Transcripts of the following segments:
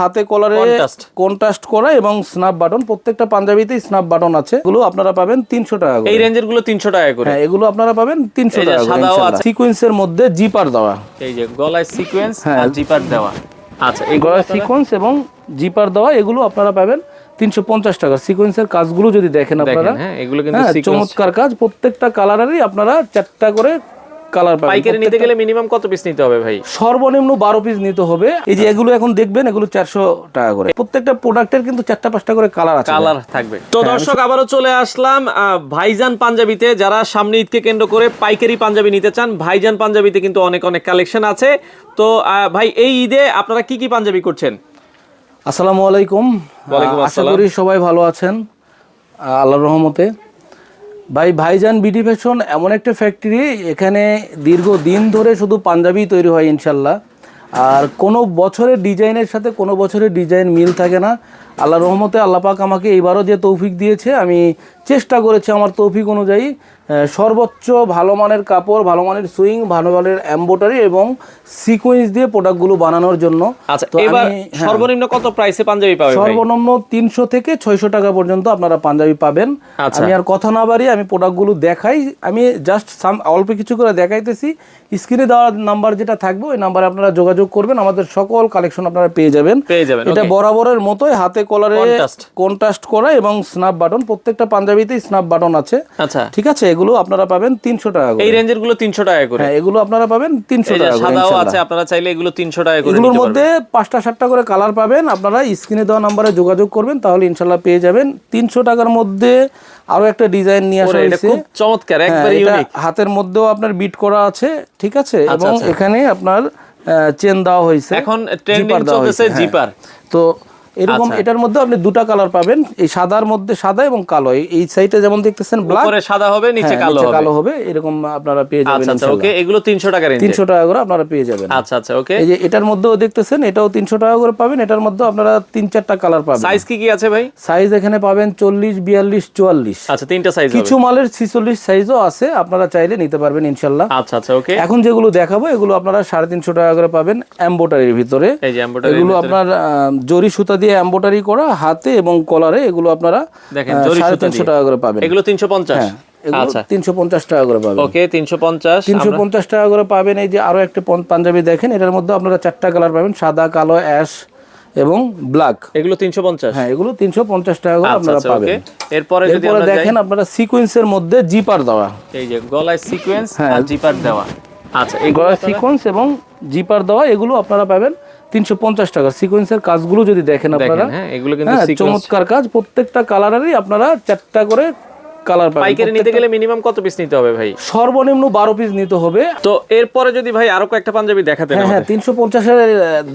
হাতে কলারে কন্ট্রাস্ট করা এবং স্ন্যাপ বাটন প্রত্যেকটা পাঞ্জাবিতেই স্ন্যাপ বাটন আছে। এগুলো আপনারা পাবেন তিনশো টাকা এই রেঞ্জেরগুলো তিনশো টাকা করে। হ্যাঁ এগুলো আপনারা পাবেন তিনশো টাকা। সিকোয়েন্সের মধ্যে জিপার দেওয়া। এই যে গলায় সিকোয়েন্স হ্যাঁ। জিপার দেওয়া। আচ্ছা এই গলার সিকোয়েন্স এবং জিপার দেওয়া এগুলো আপনারা পাবেন তিনশো পঞ্চাশ টাকা। সিকোয়েন্সের কাজগুলো যদি দেখেন আপনারা। হ্যাঁ এগুলো কিন্তু হ্যাঁ চমৎকার কাজ। প্রত্যেকটা কালারেরই আপনারা চারটা করে কালার পাবেন। পাইকারি নিতে গেলে মিনিমাম কত পিস নিতে হবে ভাই? সর্বনিম্ন বারো পিস নিতে হবে। এই যে এগুলো এখন দেখবেন এগুলো চারশো টাকা করে। প্রত্যেকটা প্রোডাক্টের কিন্তু চারটা পাঁচটা করে কালার আছে কালার থাকবে। তো হ্যাঁ, দর্শক আবারও চলে আসলাম ভাইজান পাঞ্জাবিতে। যারা সামনে ঈদকে কেন্দ্র করে পাইকারি পাঞ্জাবি নিতে চান ভাইজান পাঞ্জাবিতে কিন্তু অনেক অনেক কালেকশন আছে। তো ভাই এই ঈদে আপনারা কি কি পাঞ্জাবি করছেন? আসসালামু আলাইকুম। আশা আসসালাম। করি সবাই ভালো আছেন আল্লাহর রহমতে। ভাই, ভাইজান বিডি ফ্যাশন এমন একটা ফ্যাক্টরি এখানে দীর্ঘ দিন ধরে শুধু পাঞ্জাবি তৈরি হয় ইনশাল্লাহ। আর কোনো বছরের ডিজাইনের সাথে কোনো বছরের ডিজাইন মিল থাকে না। আল্লাহ রহমতে আল্লাহ পাক আমাকে এইবারও যে তৌফিক দিয়েছে আমি চেষ্টা করেছি আমার তৌফিক অনুযায়ী সর্বোচ্চ ভালো মানের কাপড় ভালো মানের সুইং ভালো মানের এম্বোটারি এবং সিকোয়েন্স দিয়ে প্রোডাক্টগুলো বানানোর জন্য। আচ্ছা এবার হ্যাঁ। সর্বনিম্ন কত প্রাইসে পাঞ্জাবি পাবে ভাই? সর্বনিম্ন তিনশো থেকে ছয়শো টাকা পর্যন্ত আপনারা পাঞ্জাবি পাবেন। আচ্ছা। আমি আর কথা না বাড়ি আমি প্রোডাক্টগুলো দেখাই। আমি জাস্ট সাম অল্প কিছু করে দেখাইতেছি। স্ক্রিনে দেওয়া নাম্বার যেটা থাকবে ওই নাম্বারে আপনারা যোগাযোগ করবেন। আমাদের সকল কালেকশন আপনারা পেয়ে যাবেন। পেয়ে যাবেন এটা বরাবরের মতোই হাতে কলারে কন্ট্রাস্ট করা এবং স্ন্যাপ বাটন প্রত্যেকটা পাঞ্জাবিতেই স্ন্যাপ বাটন আছে। আচ্ছা। ঠিক আছে? এগুলো আপনারা পাবেন তিনশো টাকা করে। এই রেঞ্জেরগুলো তিনশো টাকা করে। হ্যাঁ এগুলো আপনারা পাবেন তিনশো টাকা করে সাদাও আছে আপনারা চাইলে এগুলো তিনশো টাকা করে এগুলোর মধ্যে পাঁচটা সাতটা করে কালার পাবেন। আপনারা স্ক্রিনে দেওয়া নাম্বারে যোগাযোগ করবেন তাহলে ইনশাল্লাহ পেয়ে যাবেন। তিনশো টাকার মধ্যে আরও একটা ডিজাইন নিয়ে আসা হয়েছে। খুব চমৎকার হ্যাঁ, একবারে ইউনিক হাতের মধ্যেও আপনার বিট করা আছে ঠিক আছে? এবং আচ্ছা। এখানে আপনার চেন দেওয়া হয়েছে। এখন ট্রেন্ডিং চলতেছে হ্যাঁ। জিপার তো এরকম আচ্ছা। এটার মধ্যে আপনি দুটা কালার পাবেন এই সাদার মধ্যে সাদা এবং কালো। এই- সাইডে যেমন দেখতেছেন ব্ল্যাক উপরে সাদা হবে নিচে কালো হবে। কালো হবে এরকম আপনারা পেয়ে যাবেন আচ্ছা আচ্ছা ওকে এগুলো তিনশো টাকা রেঞ্জ তিনশো টাকা করে আপনারা পেয়ে যাবেন। আচ্ছা আচ্ছা ওকে। এই যে এটার মধ্যেও দেখতেছেন এটাও তিনশো টাকা করে পাবেন এটার মধ্যে আপনারা তিন চারটা কালার পাবেন। সাইজ কি কি আছে ভাই? সাইজ এখানে পাবেন চল্লিশ বিয়াল্লিশ চুয়াল্লিশ। আচ্ছা তিনটা সাইজ কিছু মালের ছিচল্লিশ সাইজও আছে আপনারা চাইলে নিতে পারবেন ইনশাল্লাহ। আচ্ছা আচ্ছা ওকে। এখন যেগুলো দেখাবো এগুলো আপনারা সাড়ে তিনশো টাকা করে পাবেন এম্বোটারির ভিতরে। এই যে এমব্রয়ডারি এগুলো আপনার জরি সুতা দিয়ে এম্বোটারি করা হাতে এবং কলারে এগুলো আপনারা দেখেন, সাড়ে তিনশো টাকা করে পাবেন। এগুলো তিনশো পঞ্চাশ? হ্যাঁ আচ্ছা। তিনশো পঞ্চাশ টাকা করে পাবেন। ওকে তিনশো পঞ্চাশ তিনশো পঞ্চাশ টাকা করে পাবেন। এই যে আরও একটা পাঞ্জাবি দেখেন এটার মধ্যে আপনারা চারটা কালার পাবেন সাদা কালো অ্যাশ এবং ব্ল্যাক এগুলো তিনশো পঞ্চাশ? হ্যাঁ এগুলো তিনশো পঞ্চাশ টাকা করে আচ্ছা আপনারা আচ্ছা পাবেন। এরপরে যদি আমরা দেখেন আপনারা সিকোয়েন্সের মধ্যে জিপার দেওয়া। এই যে গলায় সিকোয়েন্স হ্যাঁ। আর জিপার দেওয়া। আচ্ছা এগুলো গলার সিকোয়েন্স এবং জিপার দেওয়া এগুলো আপনারা পাবেন তিনশো পঞ্চাশ টাকা। সিকোয়েন্সের কাজগুলো যদি দেখেন আপনারা হ্যাঁ এগুলো কিন্তু হ্যাঁ চমৎকার কাজ। প্রত্যেকটা কালারেরই আপনারা চারটা করে কালার পাইকারি নিতে গেলে মিনিমাম কত পিস নিতে হবে ভাই? সর্বনিম্ন বারো পিস নিতে হবে। তো এরপরে যদি ভাই আরও কয়েকটা পাঞ্জাবি দেখাতেন হ্যাঁ হ্যাঁ তিনশো পঞ্চাশের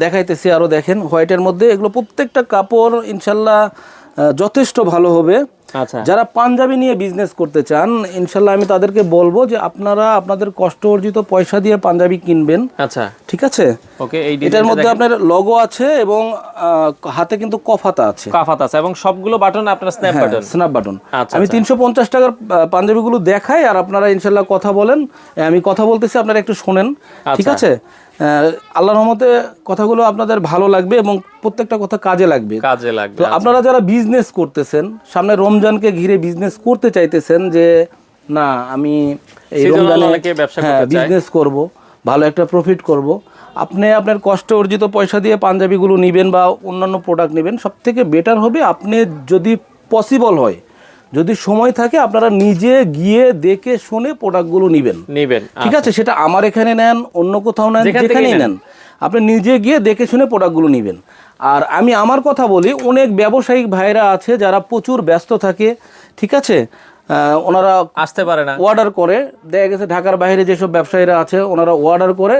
দেখাইতেছি আরও দেখেন হোয়াইটের মধ্যে। এগুলো প্রত্যেকটা কাপড় ইনশাল্লাহ যথেষ্ট ভালো হবে। আচ্ছা। যারা পাঞ্জাবি নিয়ে বিজনেস করতে চান ইনশাল্লাহ আমি তাদেরকে বলব যে আপনারা আপনাদের কষ্ট অর্জিত পয়সা দিয়ে পাঞ্জাবি কিনবেন। আচ্ছা। ঠিক আছে? ওকে এই এটার মধ্যে আপনার লগো আছে এবং হাতে কিন্তু কফাতা আছে। কাফাত আছে এবং সবগুলো বাটন আপনার স্ন্যাপ বাটন স্ন্যাপ বাটন আচ্ছা, আমি তিনশো পঞ্চাশ টাকার পাঞ্জাবিগুলো দেখাই আর আপনারা ইনশাল্লাহ কথা বলেন। আমি কথা বলতেছি আপনারা একটু শোনেন। ঠিক আচ্ছা। আছে? আহ, আল্লাহর রহমতে কথাগুলো আপনাদের ভালো লাগবে এবং প্রত্যেকটা কথা কাজে লাগবে। কাজে লাগবে তো আপনারা যারা বিজনেস করতেছেন সামনে রমজানকে ঘিরে বিজনেস করতে চাইতেছেন যে না আমি এই রমজানে ব্যবসা হ্যাঁ। বিজনেস করব ভালো একটা প্রফিট করব আপনি আপনার কষ্ট অর্জিত পয়সা দিয়ে পাঞ্জাবিগুলো নেবেন বা অন্যান্য প্রোডাক্ট নেবেন সব থেকে বেটার হবে আপনি যদি পসিবল হয় যদি সময় থাকে আপনারা নিজে গিয়ে দেখে শুনে প্রোডাক্টগুলো নেবেন। নিবেন ঠিক আছে? সেটা আমার এখানে নেন অন্য কোথাও নেন যেখানেই নেন। আপনি নিজে গিয়ে দেখে শুনে প্রোডাক্টগুলো নেবেন। আর আমি আমার কথা বলি অনেক ব্যবসায়িক ভাইরা আছে যারা প্রচুর ব্যস্ত থাকে ঠিক আছে? ওনারা আসতে পারে না। অর্ডার করে দেখা গেছে ঢাকার বাইরে যেসব ব্যবসায়ীরা আছে ওনারা অর্ডার করে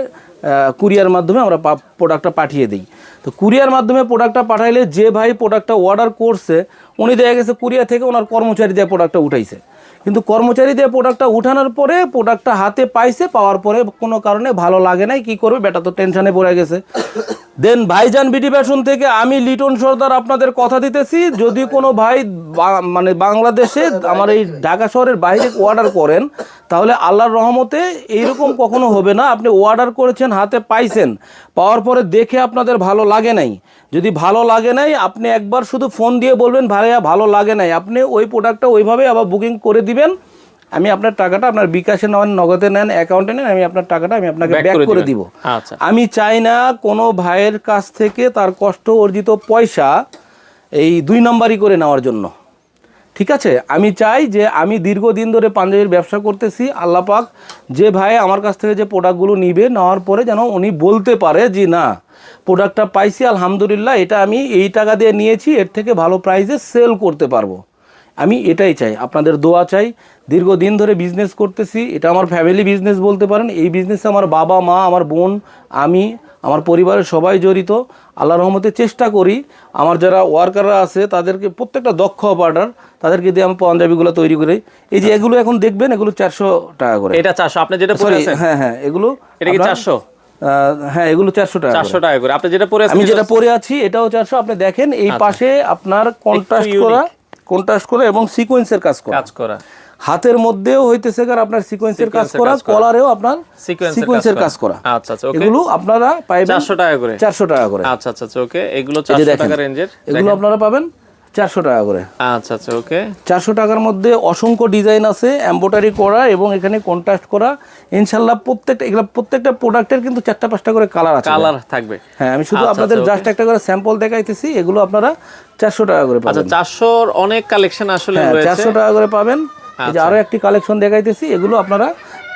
কুরিয়ার মাধ্যমে আমরা প্রোডাক্টটা পাঠিয়ে দিই। তো কুরিয়ার মাধ্যমে প্রোডাক্টটা পাঠাইলে যে ভাই প্রোডাক্টটা অর্ডার করছে উনি দেখা গেছে কুরিয়ার থেকে ওনার কর্মচারী দিয়ে প্রোডাক্টটা উঠাইছে। কিন্তু কর্মচারী দিয়ে প্রোডাক্টটা উঠানোর পরে প্রোডাক্টটা হাতে পাইছে পাওয়ার পরে কোনো কারণে ভালো লাগে নাই কি করবে? বেটা তো টেনশানে পড়ে গেছে। দেন ভাইজান বিডি ফ্যাশন থেকে আমি লিটন সর্দার আপনাদের কথা দিতেছি। যদি কোনো ভাই মানে বাংলাদেশে আমার এই ঢাকা শহরের বাইরে অর্ডার করেন, তাহলে আল্লাহর রহমতে এইরকম কখনো হবে না। আপনি অর্ডার করেছেন, হাতে পাইছেন। পাওয়ার পরে দেখে আপনাদের ভালো লাগে নাই। যদি ভালো লাগে নাই, আপনি একবার শুধু ফোন দিয়ে বলবেন, ভাইয়া, ভালো লাগে নাই। আপনি ওই প্রোডাক্টটা ওইভাবে আবার বুকিং করে দিবেন। আমি আপনার টাকাটা আপনার বিকাশে নেন নগদে নেন অ্যাকাউন্টে নেন আমি আপনার টাকাটা আমি আপনাকে ব্যাক করে দিব। আচ্ছা। আমি চাই না কোনো ভাইয়ের কাছ থেকে তার কষ্ট অর্জিত পয়সা এই দুই নাম্বারই করে নেওয়ার জন্য। ঠিক আছে? আমি চাই যে আমি দীর্ঘদিন ধরে পাঞ্জাবির ব্যবসা করতেছি আল্লাহ পাক যে ভাই আমার কাছ থেকে যে প্রোডাক্টগুলো নিবে নেওয়ার পরে যেন উনি বলতে পারে যে না প্রোডাক্টটা পাইছি আলহামদুলিল্লাহ এটা আমি এই টাকা দিয়ে নিয়েছি এর থেকে ভালো প্রাইসে সেল করতে পারব। আমি এটাই চাই আপনাদের দোয়া চাই। দীর্ঘদিন ধরে বিজনেস করতেছি এটা আমার ফ্যামিলি বিজনেস বলতে পারেন। এই বিজনেসে আমার বাবা মা আমার বোন আমি আমার পরিবারের সবাই জড়িত। আল্লাহ রহমতে চেষ্টা করি আমার যারা ওয়ার্কাররা আছে তাদেরকে প্রত্যেকটা দক্ষ অপারেটার তাদেরকে দিয়ে আমি পাঞ্জাবিগুলো তৈরি করি। এই যে এগুলো এখন দেখবেন এগুলো চারশো টাকা করে। এটা চারশো আপনি যেটা হ্যাঁ হ্যাঁ এগুলো এটা কি চারশো? হ্যাঁ এগুলো চারশো টাকা চারশো টাকা করে। আপনি যেটা পরে আমি যেটা পরে আছি এটাও চারশো। আপনি দেখেন এই আচ্ছা। পাশে আপনার কন্ট্রাস্ট করা কন্ট্রাস্ট করা এবং সিকোয়েন্সের কাজ করা। কাজ করা। হাতের মধ্যেও হইতেছে কার আপনার সিকোয়েন্সের কাজ করা। কলারেও আপনার সিকোয়েন্সের কাজ করা। আচ্ছা আচ্ছা এগুলো আপনারা পাইবেন চারশো টাকা করে। চারশো টাকা করে। আচ্ছা আচ্ছা আচ্ছা ওকে এগুলো যে চারশো দেখেন টাকা রেঞ্জের এগুলো আপনারা পাবেন চারশো টাকা করে। আচ্ছা আচ্ছা ওকে। চারশো টাকার মধ্যে অসংখ্য ডিজাইন আছে এম্বোটারি করা এবং এখানে কন্ট্রাস্ট করা। ইনশাল্লাহ প্রত্যেকটা এগুলো প্রত্যেকটা প্রোডাক্টের কিন্তু চারটা পাঁচটা করে কালার আছে। কালার থাকবে। হ্যাঁ আমি শুধু আচ্ছা, আপনাদের আচ্ছা, জাস্ট একটা করে স্যাম্পল দেখাইতেছি এগুলো আপনারা চারশো টাকা করে আচ্ছা পাবেন। চারশোর অনেক কালেকশন আসলে হ্যাঁ চারশো টাকা করে পাবেন। আচ্ছা। আরও একটি কালেকশন দেখাইতেছি এগুলো আপনারা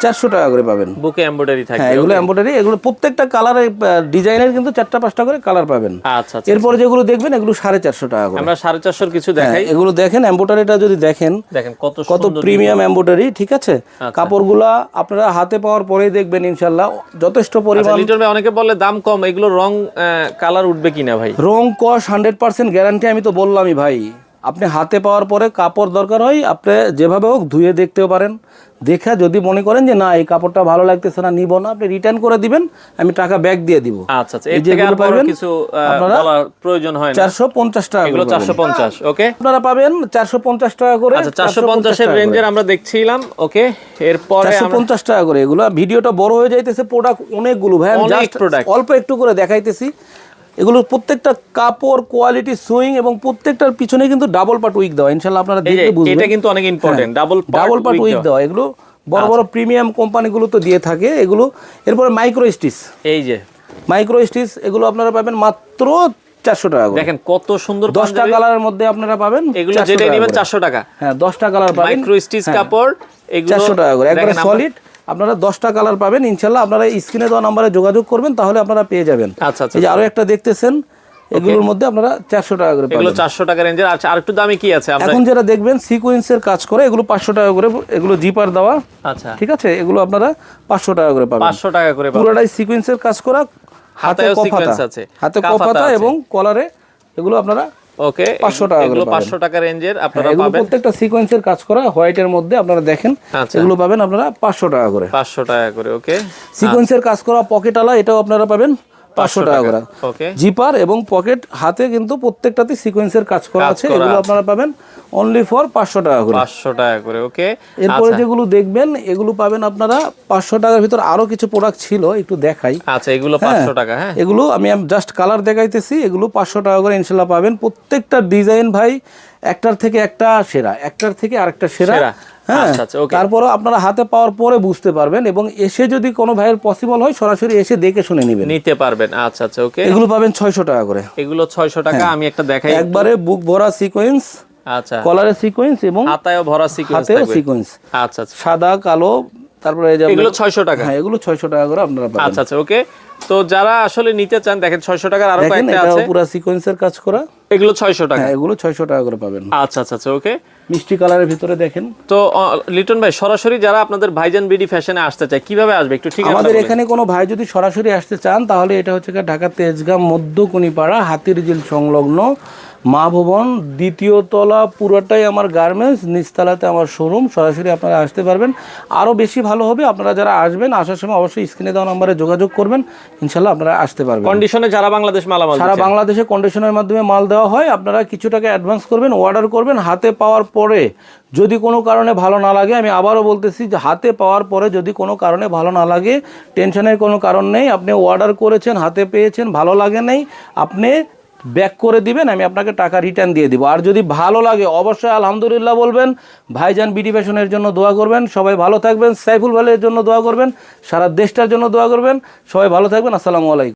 চারশো টাকা করে পাবেন। বুকে এমব্রয়ডারি হ্যাঁ এগুলো এম্বোটারি এগুলো প্রত্যেকটা কালারের ডিজাইনের কিন্তু চারটা পাঁচটা করে কালার পাবেন। আচ্ছা আচ্ছা এরপরে যেগুলো দেখবেন এগুলো সাড়ে চারশো টাকা করে। আমরা সাড়ে চারশোর কিছু হ্যাঁ, দেখাই। এগুলো দেখেন এম্বোটারিটা যদি দেখেন দেখেন কত কত প্রিমিয়াম এম্বোটারি ঠিক আছে? আচ্ছা। কাপড়গুলা আপনারা হাতে পাওয়ার পরেই দেখবেন ইনশাল্লাহ যথেষ্ট আচ্ছা পরিমাণ লিটন ভাই অনেকে বলে দাম কম এগুলো রং কালার উঠবে কিনা ভাই? রং কস হান্ড্রেড পার্সেন্ট গ্যারান্টি আমি তো বললামই ভাই। আপনি হাতে পাওয়ার পরে কাপড় দরকার হয় আপনি যেভাবে হোক ধুয়ে দেখতেও পারেন। দেখা যদি মনে করেন যে না এই কাপড়টা ভালো লাগতেছে না নিব না আপনি রিটার্ন করে দিবেন আমি টাকা ব্যাক দিয়ে দিব। আচ্ছা আচ্ছা এই যে পাবেন, কিছু আপনারা বলার প্রয়োজন হয় না। চারশো পঞ্চাশ টাকা এগুলো করে চারশো পাবেন। পঞ্চাশ ওকে আপনারা পাবেন চারশো পঞ্চাশ টাকা করে আচ্ছা চারশো পঞ্চাশের রেঞ্জের আমরা দেখছিলাম ওকে এরপরে চারশো আমরা পঞ্চাশ টাকা করে এগুলো। ভিডিওটা বড় হয়ে যাইতেছে প্রোডাক্ট অনেকগুলো ভাই। অনেক অল্প একটু করে দেখাইতেছি। এগুলো প্রত্যেকটা কাপড় কোয়ালিটি সুইং এবং প্রত্যেকটার পিছনে কিন্তু ডাবল পার্ট উইক দেওয়া। ইনশাল্লাহ আপনারা যে বুঝবেন। এটা কিন্তু অনেক important double double part week দেওয়া। এগুলো বড় বড় প্রিমিয়াম কোম্পানিগুলো তো দিয়ে থাকে। এগুলো এরপরে মাইক্রো স্টিচ এই যে। মাইক্রো স্টিচ এগুলো আপনারা পাবেন মাত্র চারশো টাকা দেখেন কত সুন্দর দশটা কালারের মধ্যে আপনারা পাবেন এগুলো 400 যেটাই টাকা নেবেন চারশো টাকা। হ্যাঁ দশটা কালার পাবেন। মাইক্রো স্টিচ কাপড় এগুলো চারশো টাকা করে। একবারে সলিড আপনারা দশটা কালার পাবেন ইনশাল্লাহ আপনারা স্ক্রিনে দেওয়া নাম্বারে যোগাযোগ করবেন তাহলে আপনারা পেয়ে যাবেন। আচ্ছা আচ্ছা এই যে আরও একটা দেখতেছেন এগুলোর মধ্যে আপনারা চারশো টাকা করে এগুলো পাবেন। চারশো টাকা রেঞ্জের আচ্ছা আর একটু দামি কি আছে? এখন যেটা দেখবেন সিকোয়েন্সের কাজ করে এগুলো পাঁচশো টাকা করে এগুলো জিপার দেওয়া আচ্ছা। ঠিক আছে? এগুলো আপনারা পাঁচশো টাকা করে পাবেন। পাঁচশো টাকা করে পুরোটাই সিকোয়েন্সের কাজ করা হাতে কফাতা। আছে, হাতে কফাতা এবং কলারে এগুলো আপনারা ওকে 500 টাকা করে এগুলো পাবেন। পাঁচশো টাকা রেঞ্জের আপনারা এগুলো পাবেন প্রত্যেকটা সিকোয়েন্সের কাজ করা হোয়াইট এর মধ্যে আপনারা দেখেন আচ্ছা। এগুলো পাবেন আপনারা পাঁচশো টাকা করে পাঁচশো টাকা করে ওকে সিকোয়েন্সের কাজ করা পকেট আলা এটাও আপনারা পাবেন পাঁচশো টাকা করে। জিপার এবং পকেট হাতে কিন্তু প্রত্যেকটাতে সিকোয়েন্সের কাজ করা আছে। এগুলো আপনারা পাবেন অনলি ফর পাঁচশো টাকা করে। পাঁচশো টাকা করে ওকে এরপরে যেগুলো দেখবেন এগুলো পাবেন আপনারা পাঁচশো টাকার ভিতর আরও কিছু প্রোডাক্ট ছিল একটু দেখাই। আচ্ছা এগুলো পাঁচশো টাকা হ্যাঁ? এগুলো আমি জাস্ট কালার দেখাইতেছি এগুলো পাঁচশো টাকা করে ইনশাল্লাহ পাবেন। প্রত্যেকটা ডিজাইন ভাই একটার থেকে একটা সেরা একটার থেকে আরেকটা সেরা। সেরা। হ্যাঁ আচ্ছা, আচ্ছা. তারপরও আপনারা হাতে পাওয়ার পরে বুঝতে পারবেন এবং এসে যদি কোনো ভাইয়ের পসিবল হয় সরাসরি এসে দেখে শুনে নেবেন। নিতে পারবেন আচ্ছা আচ্ছা ওকে এগুলো পাবেন ছয়শো টাকা করে। এগুলো ছয়শো টাকা হ্যাঁ। আমি একটা দেখাই। একবারে বুক ভরা সিকোয়েন্স আচ্ছা। কলারের সিকোয়েন্স এবং হাতায়ও ভরা সিকোয়েন্স থাকবে। সিকোয়েন্স আচ্ছা আচ্ছা। সাদা কালো তারপরে এই যে এগুলো ছয়শো টাকা। হ্যাঁ এগুলো ছয়শো টাকা করে আপনারা পাবেন। আচ্ছা আচ্ছা ওকে তো যারা আসলে নিতে চান দেখেন ছয়শো টাকার আরও কয়েকটা আছে। পুরো সিকোয়েন্সের কাজ করা। এগুলো ছয়শো টাকা। হ্যাঁ এগুলো ছয়শো টাকা করে পাবেন। আচ্ছা আচ্ছা আচ্ছা ওকে মিষ্টি কালারের ভিতরে দেখেন। তো লিটন ভাই সরাসরি যারা আপনাদের ভাইজান বিডি ফ্যাশনে আসতে চায় কীভাবে আসবে? একটু ঠিক আমাদের এখানে কোনো ভাই যদি সরাসরি আসতে চান তাহলে এটা হচ্ছে ঢাকা তেজগাঁও মধ্যকুনিপাড়া হাতির ঝিল সংলগ্ন মা ভবন দ্বিতীয় তলা পুরোটাই আমার গার্মেন্টস নিচতলাতে আমার শোরুম সরাসরি আপনারা আসতে পারবেন। আরও বেশি ভালো হবে আপনারা যারা আসবেন আসার সময় অবশ্যই স্ক্রিনে দেওয়া নাম্বারে যোগাযোগ করবেন। ইনশাল্লাহ আপনারা আসতে পারবেন। কন্ডিশনে যারা বাংলাদেশ মালামাল সারা। বাংলাদেশে কন্ডিশনের মাধ্যমে মাল দেওয়া হয়। আপনারা কিছু টাকা অ্যাডভান্স করবেন অর্ডার করবেন। হাতে পাওয়ার পরে যদি কোনো কারণে ভালো না লাগে আমি আবারও বলতেছি যে হাতে পাওয়ার পরে যদি কোনো কারণে ভালো না লাগে টেনশনের কোনো কারণ নেই। আপনি অর্ডার করেছেন হাতে পেয়েছেন ভালো লাগে নেই আপনি ব্যাক করে দিবেন, আমি আপনাকে টাকা রিটার্ন দিয়ে দিব। আর যদি ভালো লাগে, অবশ্যই আলহামদুলিল্লাহ বলবেন, ভাইজান বিডি ফ্যাশনের জন্য দোয়া করবেন, সবাই ভালো থাকবেন, সাইফুল ভাইয়ের জন্য দোয়া করবেন, সারা দেশটার জন্য দোয়া করবেন, সবাই ভালো থাকবেন, আসসালামু আলাইকুম।